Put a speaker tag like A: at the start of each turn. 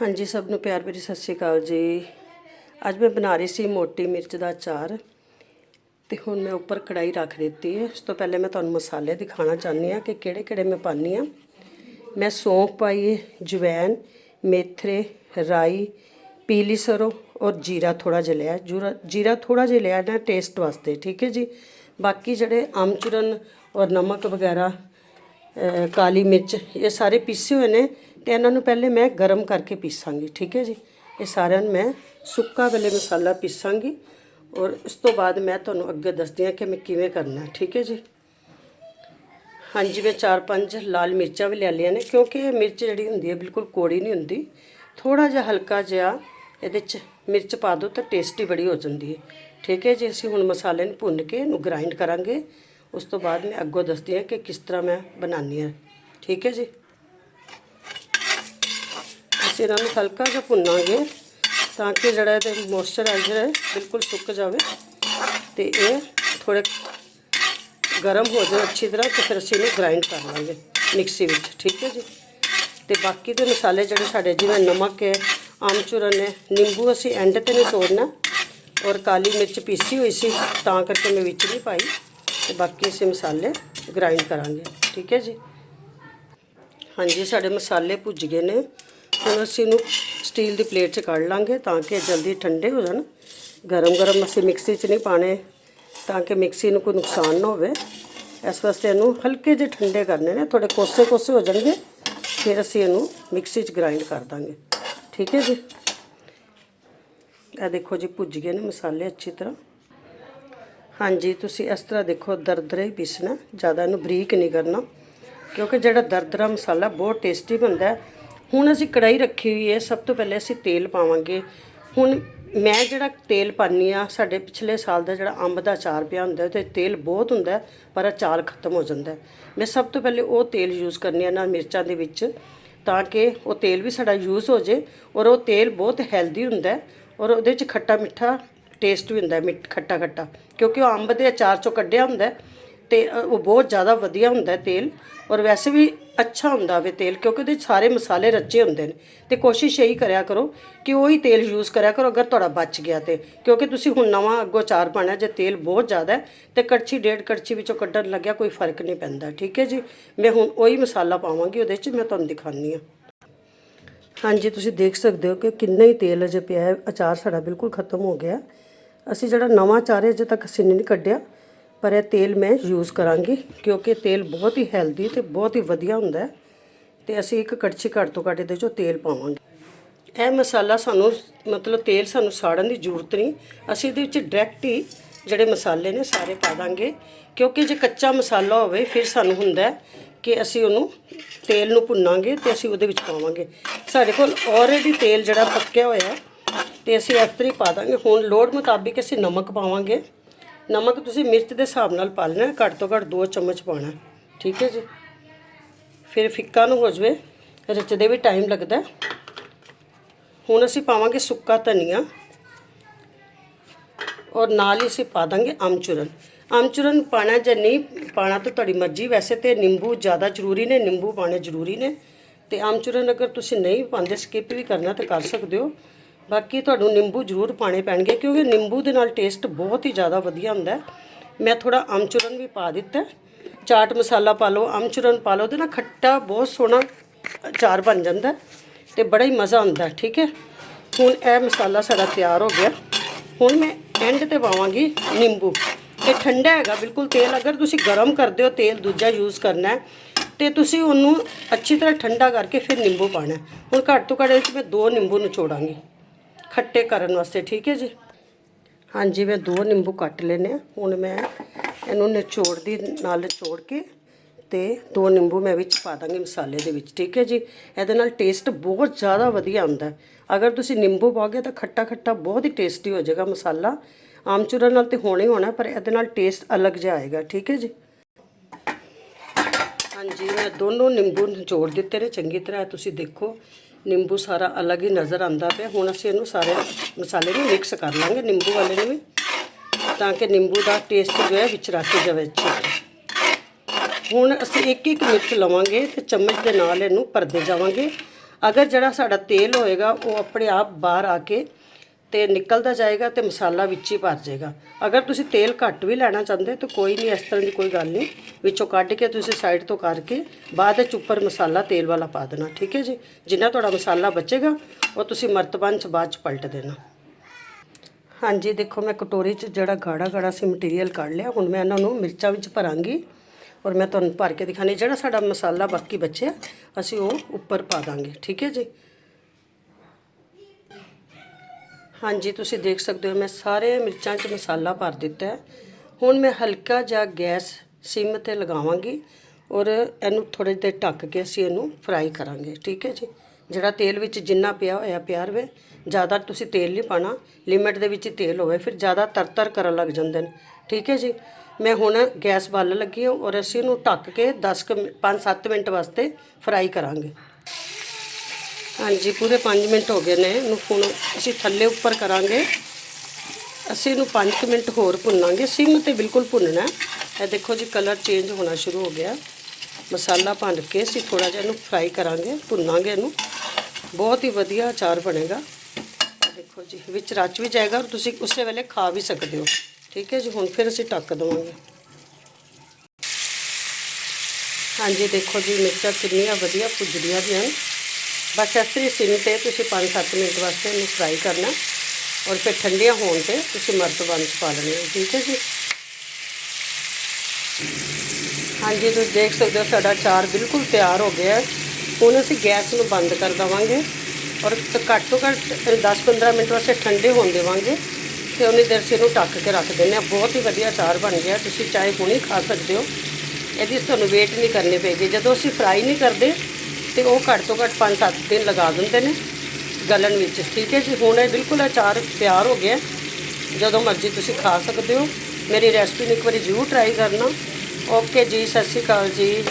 A: ਹਾਂਜੀ, ਸਭ ਨੂੰ ਪਿਆਰ ਭਰੀ ਸਤਿ ਸ਼੍ਰੀ ਅਕਾਲ ਜੀ। ਅੱਜ ਮੈਂ ਬਣਾ ਰਹੀ ਸੀ ਮੋਟੀ ਮਿਰਚ ਦਾ ਅਚਾਰ ਤੇ ਹੁਣ ਮੈਂ ਉੱਪਰ ਕੜਾਈ ਰੱਖ ਦਿੱਤੀ ਹੈ। ਉਸ ਤੋਂ ਪਹਿਲੇ ਮੈਂ ਤੁਹਾਨੂੰ ਮਸਾਲੇ ਦਿਖਾਣਾ ਚਾਹੁੰਦੀ ਹਾਂ ਕਿ ਕਿਹੜੇ ਕਿਹੜੇ ਮੈਂ ਪਾਉਂਦੀ ਹਾਂ। ਮੈਂ ਸੌਂਫ ਪਾਈ ਹੈ ਜਵੈਨ ਮੇਥਰੇ ਰਾਈ, ਪੀਲੀ ਸਰੋਂ ਔਰ ਜੀਰਾ ਥੋੜਾ ਜਿਹਾ ਲਿਆ। ਜੂਰਾ ਜੀਰਾ ਥੋੜਾ ਜਿਹਾ ਲਿਆ ਨਾ ਟੇਸਟ ਵਾਸਤੇ, ਠੀਕ ਹੈ ਜੀ? ਬਾਕੀ ਜਿਹੜੇ ਅਮਚੂਰਨ ਔਰ ਨਮਕ ਵਗੈਰਾ ਕਾਲੀ ਮਿਰਚ, ਇਹ ਸਾਰੇ ਪੀਸੇ ਹੋਏ ਨੇ। ਤੇ ਇਹਨਾਂ ਨੂੰ ਪਹਿਲੇ ਮੈਂ ਗਰਮ ਕਰਕੇ ਪੀਸਾਂਗੀ, ਠੀਕ ਹੈ ਜੀ? ਇਹ ਸਾਰਿਆਂ ਨੂੰ ਮੈਂ ਸੁੱਕਾ ਵੇਲੇ ਮਸਾਲਾ ਪੀਸਾਂਗੀ ਔਰ ਇਸ ਤੋਂ ਬਾਅਦ ਮੈਂ ਤੁਹਾਨੂੰ ਅੱਗੇ ਦੱਸਦੀ ਹਾਂ ਕਿ ਮੈਂ ਕਿਵੇਂ ਕਰਨਾ, ਠੀਕ ਹੈ ਜੀ? ਹਾਂਜੀ, ਮੈਂ ਚਾਰ ਪੰਜ ਲਾਲ ਮਿਰਚਾਂ ਵੀ ਲੈ ਲਈਆਂ ਨੇ, ਕਿਉਂਕਿ ਇਹ ਮਿਰਚ ਜਿਹੜੀ ਹੁੰਦੀ ਹੈ ਬਿਲਕੁਲ ਕੋੜੀ ਨਹੀਂ ਹੁੰਦੀ। ਥੋੜਾ ਜਿਹਾ ਹਲਕਾ ਜਿਹਾ ਇਹਦੇ 'ਚ ਮਿਰਚ ਪਾ ਦਿਓ ਤਾਂ ਟੇਸਟੀ ਬੜੀ ਹੋ ਜਾਂਦੀ ਹੈ। ਠੀਕ ਹੈ ਜੀ, ਅਸੀਂ ਹੁਣ ਮਸਾਲੇ ਨੂੰ ਭੁੰਨ ਕੇ ਇਹਨੂੰ ਗ੍ਰਾਈਂਡ ਕਰਾਂਗੇ। ਉਸ ਤੋਂ ਬਾਅਦ ਮੈਂ ਅੱਗੋਂ ਦੱਸਦੀ ਹਾਂ ਕਿ ਕਿਸ ਤਰ੍ਹਾਂ ਮੈਂ ਬਣਾਉਂਦੀ ਹਾਂ। ਠੀਕ ਹੈ ਜੀ? ਇਹਨਾਂ ਨੂੰ ਹਲਕਾ ਜਿਹਾ ਭੁੰਨਾਂਗੇ ਤਾਂ ਕਿ ਜਿਹੜਾ ਇਹਦੇ ਮੋਇਸਚਰਾਈਜ਼ਰ ਹੈ, ਬਿਲਕੁਲ ਸੁੱਕ ਜਾਵੇ। ਤੇ ਇਹ ਥੋੜੇ ਗਰਮ ਹੋ ਜਾਣ ਅੱਛੀ ਤਰ੍ਹਾਂ ਤੇ ਫਿਰ ਅਸੀਂ ਇਹਨੂੰ ਗ੍ਰਾਈਂਡ ਕਰ ਲਾਂਗੇ ਮਿਕਸੀ ਵਿੱਚ, ਠੀਕ ਹੈ ਜੀ? ਤੇ ਬਾਕੀ ਦੇ ਮਸਾਲੇ ਜਿਹੜੇ ਸਾਡੇ, ਜਿਵੇਂ ਨਮਕ ਹੈ, ਆਮਚੂਰਨ ਹੈ, ਨਿੰਬੂ ਅਸੀਂ ਐਂਡ ਤੇ ਨਹੀਂ ਤੋੜਨਾ। ਔਰ ਕਾਲੀ ਮਿਰਚ ਪੀਸੀ ਹੋਈ ਸੀ, ਤਾਂ ਕਰਕੇ ਮੈਂ ਵਿੱਚ ਨਹੀਂ ਪਾਈ। ਤੇ ਬਾਕੀ ਅਸੀਂ ਮਸਾਲੇ ਗ੍ਰਾਈਂਡ ਕਰਾਂਗੇ, ਠੀਕ ਹੈ ਜੀ? ਹਾਂਜੀ, ਸਾਡੇ ਮਸਾਲੇ ਭੁੱਜ ਗਏ ਨੇ। ਹੁਣ ਅਸੀਂ ਇਹਨੂੰ ਸਟੀਲ ਦੀ ਪਲੇਟ 'ਚ ਕੱਢ ਲਾਂਗੇ ਤਾਂ ਕਿ ਜਲਦੀ ਠੰਡੇ ਹੋ ਜਾਣ। ਗਰਮ ਗਰਮ ਅਸੀਂ ਮਿਕਸੀ 'ਚ ਨਹੀਂ ਪਾਣੇ ਤਾਂ ਕਿ ਮਿਕਸੀ ਨੂੰ ਕੋਈ ਨੁਕਸਾਨ ਨਾ ਹੋਵੇ। ਇਸ ਵਾਸਤੇ ਇਹਨੂੰ ਹਲਕੇ ਜਿਹੇ ਠੰਡੇ ਕਰਨੇ ਨੇ ਥੋੜੇ ਕੋਸੇ ਕੋਸੇ ਹੋ ਜਾਣਗੇ, ਫਿਰ ਅਸੀਂ ਇਹਨੂੰ ਮਿਕਸੀ 'ਚ ਗ੍ਰਾਈਂਡ ਕਰ ਦਾਂਗੇ। ਠੀਕ ਹੈ ਜੀ? ਇਹ ਦੇਖੋ ਜੀ, ਭੁੱਜ ਗਏ ਨੇ ਮਸਾਲੇ ਅੱਛੀ ਤਰ੍ਹਾਂ। ਹਾਂਜੀ, ਤੁਸੀਂ ਇਸ ਤਰ੍ਹਾਂ ਦੇਖੋ ਦਰਦਰਾ ਹੀ ਪੀਸਣਾ, ਜ਼ਿਆਦਾ ਇਹਨੂੰ ਬਰੀਕ ਨਹੀਂ ਕਰਨਾ, ਕਿਉਂਕਿ ਜਿਹੜਾ ਦਰਦਰਾ ਮਸਾਲਾ ਬਹੁਤ ਟੇਸਟੀ ਬਣਦਾ ਹੈ ਹੁਣ ਅਸੀਂ ਕੜਾਈ ਰੱਖੀ ਹੋਈ ਹੈ, ਸਭ ਤੋਂ ਪਹਿਲੇ ਅਸੀਂ ਤੇਲ ਪਾਵਾਂਗੇ। ਹੁਣ ਮੈਂ ਜਿਹੜਾ ਤੇਲ ਪਾਨੀ ਆ, ਸਾਡੇ ਪਿਛਲੇ ਸਾਲ ਦਾ ਜਿਹੜਾ ਅੰਬ ਦਾ ਅਚਾਰ ਪਿਆ ਹੁੰਦਾ ਤੇ ਤੇਲ ਬਹੁਤ ਹੁੰਦਾ ਪਰ ਅਚਾਰ ਖਤਮ ਹੋ ਜਾਂਦਾ ਮੈਂ ਸਭ ਤੋਂ ਪਹਿਲੇ ਉਹ ਤੇਲ ਯੂਜ਼ ਕਰਨੀ ਆ ਨਾ ਮਿਰਚਾਂ ਦੇ ਵਿੱਚ, ਤਾਂ ਕਿ ਉਹ ਤੇਲ ਵੀ ਸਾਡਾ ਯੂਜ਼ ਹੋ ਜੇ ਔਰ ਉਹ ਤੇਲ ਬਹੁਤ ਹੈਲਦੀ ਹੁੰਦਾ ਔਰ ਉਹਦੇ ਵਿੱਚ ਖੱਟਾ ਮਿੱਠਾ ਟੇਸਟ ਵੀ ਹੁੰਦਾ ਹੈ, ਮਿੱਠ ਖੱਟਾ ਖੱਟਾ ਕਿਉਂਕਿ ਉਹ ਅੰਬ ਦੇ ਅਚਾਰ ਚੋਂ ਕੱਢਿਆ ਹੁੰਦਾ ਤੇ ਉਹ ਬਹੁਤ ਜ਼ਿਆਦਾ ਵਧੀਆ ਹੁੰਦਾ ਤੇਲ ਔਰ ਵੈਸੇ ਵੀ ਅੱਛਾ ਹੁੰਦਾ ਵੇ ਤੇਲ ਕਿਉਂਕਿ ਉਹਦੇ 'ਚ ਸਾਰੇ ਮਸਾਲੇ ਰੱਚੇ ਹੁੰਦੇ ਨੇ ਤੇ ਕੋਸ਼ਿਸ਼ ਇਹੀ ਕਰਿਆ ਕਰੋ ਕਿ ਉਹੀ ਤੇਲ ਯੂਜ਼ ਕਰਿਆ ਕਰੋ ਅਗਰ ਤੁਹਾਡਾ ਬਚ ਗਿਆ ਤੇ, ਕਿਉਂਕਿ ਤੁਸੀਂ ਹੁਣ ਨਵਾਂ ਅੱਗੋਂ ਚਾਰ ਪਾਣਾ ਜੇ ਤੇਲ ਬਹੁਤ ਜ਼ਿਆਦਾ ਹੈ ਤੇ ਕੜਛੀ, ਡੇਢ ਕੜਛੀ ਵਿੱਚੋਂ ਕੱਢਣ ਲੱਗਿਆ ਕੋਈ ਫ਼ਰਕ ਨਹੀਂ ਪੈਂਦਾ, ਠੀਕ ਹੈ ਜੀ? ਮੈਂ ਹੁਣ ਉਹੀ ਮਸਾਲਾ ਪਾਵਾਂਗੀ, ਉਹਦੇ 'ਚ ਮੈਂ ਤੁਹਾਨੂੰ ਦਿਖਾਉਂਦੀ ਹਾਂ। ਹਾਂਜੀ, ਤੁਸੀਂ ਦੇਖ ਸਕਦੇ ਹੋ ਕਿ ਕਿੰਨਾ ਹੀ ਤੇਲ ਅਜੇ ਪਿਆ ਹੈ, ਅਚਾਰ ਸਾਡਾ ਬਿਲਕੁਲ ਖਤਮ ਹੋ ਗਿਆ। ਅਸੀਂ ਜਿਹੜਾ ਨਵਾਂ ਅਚਾਰ ਹੈ ਅਜੇ ਤੱਕ ਅਸੀਂ ਨਹੀਂ ਕੱਢਿਆ। ਪਰ ਇਹ ਤੇਲ ਮੈਂ ਯੂਜ਼ ਕਰਾਂਗੀ ਕਿਉਂਕਿ ਤੇਲ ਬਹੁਤ ਹੀ ਹੈਲਦੀ ਤੇ ਬਹੁਤ ਹੀ ਵਧੀਆ ਹੁੰਦਾ ਹੈ ਤੇ ਅਸੀਂ ਇੱਕ ਕੜਛੀ ਘੱਟ ਤੋਂ ਘੱਟ ਇਹਦੇ 'ਚੋਂ ਤੇਲ ਪਾਵਾਂਗੇ। ਇਹ ਮਸਾਲਾ ਸਾਨੂੰ ਮਤਲਬ ਤੇਲ ਸਾਨੂੰ ਸਾੜਨ ਦੀ ਜ਼ਰੂਰਤ ਨਹੀਂ। ਅਸੀਂ ਇਹਦੇ ਵਿੱਚ ਡਾਇਰੈਕਟ ਹੀ ਜਿਹੜੇ ਮਸਾਲੇ ਨੇ ਸਾਰੇ ਪਾ ਦਾਂਗੇ ਕਿਉਂਕਿ ਜੇ ਕੱਚਾ ਮਸਾਲਾ ਹੋਵੇ ਫਿਰ ਸਾਨੂੰ ਹੁੰਦਾ ਕਿ ਅਸੀਂ ਉਹਨੂੰ ਤੇਲ ਨੂੰ ਭੁੰਨਾਂਗੇ ਤੇ ਅਸੀਂ ਉਹਦੇ ਵਿੱਚ ਪਾਵਾਂਗੇ। ਸਾਡੇ ਕੋਲ ਆਲਰੇਡੀ ਤੇਲ ਜਿਹੜਾ ਪੱਕਿਆ ਹੋਇਆ ਹੈ ਤੇ ਅਸੀਂ ਇਸ ਤਰ੍ਹਾਂ ਹੀ ਪਾ ਦਾਂਗੇ। ਹੁਣ ਲੋੜ ਮੁਤਾਬਿਕ ਅਸੀਂ ਨਮਕ ਪਾਵਾਂਗੇ। ਨਮਕ ਤੁਸੀਂ ਮਿਰਚ ਦੇ ਹਿਸਾਬ ਨਾਲ ਪਾ ਲੈਣਾ, ਘੱਟ ਤੋਂ ਘੱਟ 2 ਚਮਚ ਪਾਣਾ ਠੀਕ ਹੈ ਜੀ? ਫਿਰ ਫਿੱਕਾ ਨੂੰ ਹੋ ਜਵੇ, ਰਚਦੇ ਵੀ ਟਾਈਮ ਲੱਗਦਾ ਹੁਣ ਅਸੀਂ ਪਾਵਾਂਗੇ ਸੁੱਕਾ ਧਨੀਆ। ਔਰ ਨਾਲ ਹੀ ਅਸੀਂ ਪਾ ਦਾਂਗੇ ਅਮਚੂਰਨ ਅਮਚੂਰਨ ਪਾਣਾ ਜਾਂ ਨਹੀਂ ਪਾਣਾ ਤਾਂ ਤੁਹਾਡੀ ਮਰਜ਼ੀ, ਵੈਸੇ ਤੇ ਨਿੰਬੂ ਜ਼ਿਆਦਾ ਜ਼ਰੂਰੀ ਨੇ, ਨਿੰਬੂ ਪਾਣੇ ਜ਼ਰੂਰੀ ਨੇ। ਤੇ ਅਮਚੂਰਨ ਅਗਰ ਤੁਸੀਂ ਨਹੀਂ ਪਾਉਂਦੇ ਸਕਿਪ ਵੀ ਕਰਨਾ ਤਾਂ ਕਰ ਸਕਦੇ ਹੋ। ਬਾਕੀ ਤੁਹਾਨੂੰ ਨਿੰਬੂ ਜ਼ਰੂਰ ਪਾਣੇ ਪੈਣਗੇ ਕਿਉਂਕਿ ਨਿੰਬੂ ਦੇ ਨਾਲ ਟੇਸਟ ਬਹੁਤ ਹੀ ਜ਼ਿਆਦਾ ਵਧੀਆ ਹੁੰਦਾ ਹੈ। ਮੈਂ ਥੋੜਾ ਅਮਚੂਰਨ ਵੀ ਪਾ ਦਿੱਤਾ ਚਾਟ ਮਸਾਲਾ ਪਾ ਲਓ, ਅਮਚੂਰਨ ਪਾ ਲਓ, ਉਹਦੇ ਨਾਲ ਖੱਟਾ ਬਹੁਤ ਸੋਹਣਾ ਅਚਾਰ ਬਣ ਜਾਂਦਾ ਹੈ ਤੇ ਬੜਾ ਹੀ ਮਜ਼ਾ ਆਉਂਦਾ ਠੀਕ ਹੈ। ਹੁਣ ਇਹ ਮਸਾਲਾ ਸਾਡਾ ਤਿਆਰ ਹੋ ਗਿਆ। ਹੁਣ ਮੈਂ ਐਂਡ ਤੇ ਪਾਵਾਂਗੀ ਨਿੰਬੂ। ਇਹ ਠੰਡਾ ਹੈਗਾ, ਬਿਲਕੁਲ ਤੇਲ, ਅਗਰ ਤੁਸੀਂ ਗਰਮ ਕਰਦੇ ਹੋ, ਤੇਲ ਦੂਜਾ ਯੂਜ਼ ਕਰਨਾ ਹੈ, ਤੇ ਤੁਸੀਂ ਉਹਨੂੰ ਅੱਛੀ ਤਰ੍ਹਾਂ ਠੰਡਾ ਕਰਕੇ ਫਿਰ ਨਿੰਬੂ ਪਾਣਾ ਹੁਣ ਘੱਟ ਤੋਂ ਘੱਟ ਇਹਦੇ 'ਚ ਮੈਂ ਦੋ ਨਿੰਬੂ ਨਿਚੋੜਾਂਗੀ। ਖੱਟੇ ਕਰਨ ਵਾਸਤੇ, ਠੀਕ ਹੈ ਜੀ? ਹਾਂਜੀ, ਮੈਂ ਦੋ ਨਿੰਬੂ ਕੱਟ ਲੈਨੇ ਆ ਹੁਣ ਮੈਂ ਇਹਨੂੰ ਨਿਚੋੜ ਦੀ ਨਾਲ ਨਿਚੋੜ ਕੇ ਤੇ ਦੋ ਨਿੰਬੂ ਮੈਂ ਵਿੱਚ ਪਾ ਦਾਂਗੀ ਮਸਾਲੇ ਦੇ ਵਿੱਚ, ਠੀਕ ਹੈ ਜੀ? ਇਹਦੇ ਨਾਲ ਟੇਸਟ ਬਹੁਤ ਜ਼ਿਆਦਾ ਵਧੀਆ ਆਉਂਦਾ ਅਗਰ ਤੁਸੀਂ ਨਿੰਬੂ ਪਾਓਗੇ ਤਾਂ ਖੱਟਾ ਖੱਟਾ ਬਹੁਤ ਹੀ ਟੇਸਟੀ ਹੋ ਜਾਏਗਾ ਮਸਾਲਾ। ਆਮਚੂਰਨ ਨਾਲ ਤੇ ਹੋਣਾ ਹੀ ਹੋਣਾ, ਪਰ ਇਹਦੇ ਨਾਲ ਟੇਸਟ ਅਲੱਗ ਜਿਹਾ ਆਏਗਾ, ਠੀਕ ਹੈ ਜੀ? ਹਾਂਜੀ, ਮੈਂ ਦੋਨੋਂ ਨਿੰਬੂ ਨਿਚੋੜ ਦਿੱਤੇ ਨੇ, ਚੰਗੀ ਤਰ੍ਹਾਂ ਤੁਸੀਂ ਦੇਖੋ। ਨਿੰਬੂ ਸਾਰਾ ਅਲੱਗ ਹੀ ਨਜ਼ਰ ਆਉਂਦਾ ਪਿਆ। ਹੁਣ ਅਸੀਂ ਇਹਨੂੰ ਸਾਰੇ ਮਸਾਲੇ ਨੂੰ ਮਿਕਸ ਕਰ ਲਾਂਗੇ, ਨਿੰਬੂ ਵਾਲੇ ਨੂੰ ਵੀ, ਤਾਂ ਕਿ ਨਿੰਬੂ ਦਾ ਟੇਸਟ ਜੋ ਹੈ ਵਿੱਚ ਰੱਖ ਜਾਵੇ ਅੱਛੀ ਹੁਣ ਅਸੀਂ ਇੱਕ ਇੱਕ ਮਿਰਚ ਲਵਾਂਗੇ ਤੇ ਚਮਚ ਦੇ ਨਾਲ ਇਹਨੂੰ ਭਰਦੇ ਜਾਵਾਂਗੇ। ਅਗਰ ਜਿਹੜਾ ਸਾਡਾ ਤੇਲ ਹੋਏਗਾ, ਉਹ ਆਪਣੇ ਆਪ ਬਾਹਰ ਆ ਕੇ ਤੇ ਨਿਕਲਦਾ ਜਾਏਗਾ ਤੇ ਮਸਾਲਾ ਵਿੱਚ ਹੀ ਭਰ ਜਾਏਗਾ। ਅਗਰ ਤੁਸੀਂ ਤੇਲ ਘੱਟ ਵੀ ਲੈਣਾ ਚਾਹੁੰਦੇ ਤਾਂ ਕੋਈ ਨਹੀਂ, ਇਸ ਤਰ੍ਹਾਂ ਦੀ ਕੋਈ ਗੱਲ ਨਹੀਂ। ਵਿੱਚੋਂ ਕੱਢ ਕੇ ਤੁਸੀਂ ਸਾਈਡ ਤੋਂ ਕਰਕੇ ਬਾਅਦ ਵਿੱਚ ਉੱਪਰ ਮਸਾਲਾ ਤੇਲ ਵਾਲਾ ਪਾ ਦੇਣਾ, ਠੀਕ ਹੈ ਜੀ? ਜਿੰਨਾ ਤੁਹਾਡਾ ਮਸਾਲਾ ਬਚੇਗਾ, ਉਹ ਤੁਸੀਂ ਮਰਤਬਾਨ ਚ ਬਾਅਦ ਚ ਪਲਟ ਦੇਣਾ। ਹਾਂਜੀ, ਦੇਖੋ ਮੈਂ ਕਟੋਰੀ 'ਚ ਜਿਹੜਾ ਗਾੜਾ ਗਾੜਾ ਸੀ ਮਟੀਰੀਅਲ ਕੱਢ ਲਿਆ, ਹੁਣ ਮੈਂ ਇਹਨਾਂ ਨੂੰ ਮਿਰਚਾਂ ਵਿੱਚ ਭਰਾਂਗੀ ਔਰ ਮੈਂ ਤੁਹਾਨੂੰ ਭਰ ਕੇ ਦਿਖਾਣੀ, ਜਿਹੜਾ ਸਾਡਾ ਮਸਾਲਾ ਬਾਕੀ ਬਚਿਆ, ਅਸੀਂ ਉਹ ਉੱਪਰ ਪਾ ਦਾਂਗੇ, ਠੀਕ ਹੈ ਜੀ? ਹਾਂਜੀ, ਤੁਸੀਂ ਦੇਖ ਸਕਦੇ ਹੋ, ਮੈਂ ਸਾਰੇ ਮਿਰਚਾਂ 'ਚ ਮਸਾਲਾ ਭਰ ਦਿੱਤਾ ਹੈ। ਹੁਣ ਮੈਂ ਹਲਕਾ ਜਿਹਾ ਗੈਸ ਸਿਮ ਤੇ ਲਗਾਵਾਂਗੀ ਔਰ ਇਹਨੂੰ ਥੋੜੇ ਦੇਰ ਢੱਕ ਕੇ ਅਸੀਂ ਇਹਨੂੰ ਫਰਾਈ ਕਰਾਂਗੇ, ਠੀਕ ਹੈ ਜੀ? ਜਿਹੜਾ ਤੇਲ ਵਿੱਚ ਜਿੰਨਾ ਪਿਆ ਹੋਇਆ ਪਿਆ ਰਵੇ ਜ਼ਿਆਦਾ ਤੁਸੀਂ ਤੇਲ ਨਹੀਂ ਪਾਣਾ ਲਿਮਿਟ ਦੇ ਵਿੱਚ ਹੀ ਤੇਲ ਹੋਵੇ, ਫਿਰ ਜ਼ਿਆਦਾ ਤਰਤਰ ਕਰਨ ਲੱਗ ਜਾਂਦੇ ਨੇ, ਠੀਕ ਹੈ ਜੀ? ਮੈਂ ਹੁਣ ਗੈਸ ਬਾਲਣ ਲੱਗੀ ਹਾਂ ਔਰ ਅਸੀਂ ਇਹਨੂੰ ਢੱਕ ਕੇ 10 5-7 ਮਿੰਟ ਵਾਸਤੇ ਫਰਾਈ ਕਰਾਂਗੇ। ਹਾਂਜੀ, ਪੂਰੇ 5 ਮਿੰਟ ਹੋ ਗਏ ਨੇ। ਇਹਨੂੰ ਹੁਣ ਅਸੀਂ ਥੱਲੇ ਉੱਪਰ ਕਰਾਂਗੇ। ਅਸੀਂ ਇਹਨੂੰ 5 ਮਿੰਟ ਹੋਰ ਭੁੰਨਾਂਗੇ। ਸਿਮ ਤੇ ਬਿਲਕੁਲ ਭੁੰਨਣਾ ਇਹ ਦੇਖੋ ਜੀ, ਕਲਰ ਚੇਂਜ ਹੋਣਾ ਸ਼ੁਰੂ ਹੋ ਗਿਆ। ਮਸਾਲਾ ਭੰਨ ਕੇ ਅਸੀਂ ਥੋੜਾ ਜਿਹਾ ਇਹਨੂੰ ਫਰਾਈ ਕਰਾਂਗੇ, ਭੁੰਨਾਂਗੇ ਇਹਨੂੰ। ਬਹੁਤ ਹੀ ਵਧੀਆ ਅਚਾਰ ਬਣੇਗਾ। ਦੇਖੋ ਜੀ, ਵਿੱਚ ਰਚ ਵੀ ਜਾਏਗਾ ਔਰ ਤੁਸੀਂ ਉਸੇ ਵੇਲੇ ਖਾ ਵੀ ਸਕਦੇ ਹੋ। ਠੀਕ ਹੈ ਜੀ, ਹੁਣ ਫਿਰ ਅਸੀਂ ਟੱਕ ਦੇਵਾਂਗੇ। ਹਾਂਜੀ, ਦੇਖੋ ਜੀ, ਮਿਰਚਾਂ ਕਿੰਨੀਆਂ ਵਧੀਆ ਭੁੱਜਦੀਆਂ ਦੀਆਂ ਨੇ। ਬਸ ਇਸ ਤਰ੍ਹਾਂ ਸਿਮ ਤੇ ਤੁਸੀਂ 5-7 ਮਿੰਟ ਵਾਸਤੇ ਇਹਨੂੰ ਫਰਾਈ ਕਰਨਾ। ਔਰ ਫਿਰ ਠੰਡੀਆਂ ਹੋਣ ਤੇ ਤੁਸੀਂ ਮਰਤਬਾਨ ਚ ਪਾ ਲੈਣੇ ਠੀਕ ਹੈ ਜੀ? ਹਾਂਜੀ, ਤੁਸੀਂ ਦੇਖ ਸਕਦੇ ਹੋ ਸਾਡਾ ਚਾਰ ਬਿਲਕੁਲ ਤਿਆਰ ਹੋ ਗਿਆ ਹੈ। ਹੁਣ ਅਸੀਂ ਗੈਸ ਨੂੰ ਬੰਦ ਕਰ ਦੇਵਾਂਗੇ ਔਰ ਘੱਟ ਤੋਂ ਘੱਟ 10-15 ਮਿੰਟ ਵਾਸਤੇ ਠੰਡੇ ਹੋਣ ਦੇਵਾਂਗੇ। ਤੇ ਉਹਨੇ ਦੇਰ ਅਸੀਂ ਇਹਨੂੰ ਟੱਕ ਕੇ ਰੱਖ ਦਿੰਦੇ ਹਾਂ। ਬਹੁਤ ਹੀ ਵਧੀਆ ਚਾਰ ਬਣ ਗਿਆ। ਤੁਸੀਂ ਚਾਹੇ ਹੁਣੇ ਖਾ ਸਕਦੇ ਹੋ। ਇਹਦੀ ਤੁਹਾਨੂੰ ਵੇਟ ਨਹੀਂ ਕਰਨੀ ਪਏਗੀ। ਜਦੋਂ ਅਸੀਂ ਫਰਾਈ ਨਹੀਂ ਕਰਦੇ ਤੇ ਉਹ ਘੱਟ ਤੋਂ ਘੱਟ 5-7 ਦਿਨ ਲਗਾ ਦਿੰਦੇ ਨੇ ਗਲਣ ਵਿੱਚ, ਠੀਕ ਹੈ ਜੀ? ਹੁਣ ਇਹ ਬਿਲਕੁਲ ਅਚਾਰ ਤਿਆਰ ਹੋ ਗਿਆ। ਜਦੋਂ ਮਰਜ਼ੀ ਤੁਸੀਂ ਖਾ ਸਕਦੇ ਹੋ। ਮੇਰੀ ਰੈਸਪੀ ਨੂੰ ਇੱਕ ਵਾਰੀ ਜ਼ਰੂਰ ਟਰਾਈ ਕਰਨਾ। ਓਕੇ ਜੀ, ਸਤਿ ਸ਼੍ਰੀ ਅਕਾਲ ਜੀ।